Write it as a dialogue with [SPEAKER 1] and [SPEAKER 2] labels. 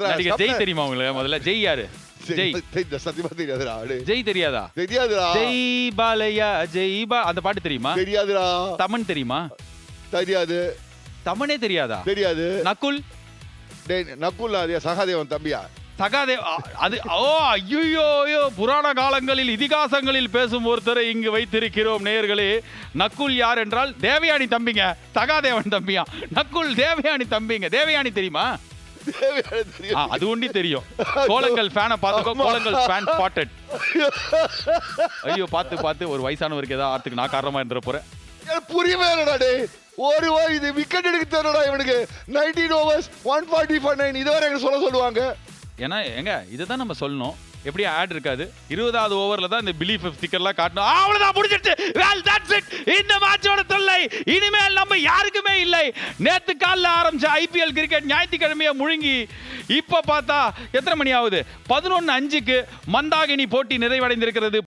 [SPEAKER 1] நடிகர் ஜெய் தெரியுமா உங்களுக்கு? முதல்ல ஜெய் யாரு? ஜெய்
[SPEAKER 2] தெரியுதா? சத்தியமா தெரியாதுடா அடே.
[SPEAKER 1] ஜெய் தெரியாதா?
[SPEAKER 2] தெரியாதுடா.
[SPEAKER 1] ஜெய் பாலையா ஜெய் பா அந்த பாட்டு தெரியுமா?
[SPEAKER 2] தெரியாதுடா.
[SPEAKER 1] தமன் தெரியுமா?
[SPEAKER 2] தெரியாது.
[SPEAKER 1] தமனே தெரியாதா?
[SPEAKER 2] தெரியாது.
[SPEAKER 1] நக்குல்?
[SPEAKER 2] டேய் நக்குல் அதே சகாதேவன் தம்பியா?
[SPEAKER 1] சகாதேவ் அது ஓ ஐயோ ஐயோ புராண காலங்களில் இதிகாசங்களில் பேசும் ஒருத்தரை இங்கு வைத்திருக்கிறோம் நேயர்களே நக்குல் யார் என்றால் தேவயானி தம்பிங்க. சகாதேவன் தம்பியா? நக்குல் தேவயானி தம்பிங்க. தேவயானி தெரியும்? அது ஒண்டி தெரியும். கோலங்கள் ஃபேனை பார்த்துக்கோ கோலங்கள் ஃபேன் ஸ்பாட்டட் ஐயோ. பார்த்து பார்த்து ஒரு வயசானவருக்கு ஏதாவது ஆத்துக்கு நான் காரணமா இருந்துற போறேன்.
[SPEAKER 2] புரியவே இல்லடா டேய். ஒரு இது விக்கெட் எடுக்க தெரியலடா இவனுக்கு. Nineteen overs one forty four nine இதுவரை எனக்கு சொல்ல சொல்லுவாங்க?
[SPEAKER 1] ஏன்னா எங்க இதுதான் நம்ம சொல்லணும். எப்படி ஆட் இருக்காது? இருபதாவது ஓவர்ல தான் இந்த பிலீஃப் ஸ்டிக்கர்லாம் காட்டணும். அவ்வளவுதான் முடிஞ்சிட்டு well that's it. இந்த மேட்சோட இல்லை. இனிமேல் நம்ம யாருக்குமே இல்லை. நேத்து காலில் ஆரம்பிச்ச ஐபிஎல் கிரிக்கெட் ஞாயிற்றுக்கிழமையை முழுங்கி இப்ப பார்த்தா எத்தனை மணி ஆகுது? பதினொன்னு அஞ்சுக்கு மந்தாகினி போட்டி நிறைவடைந்திருக்கிறது.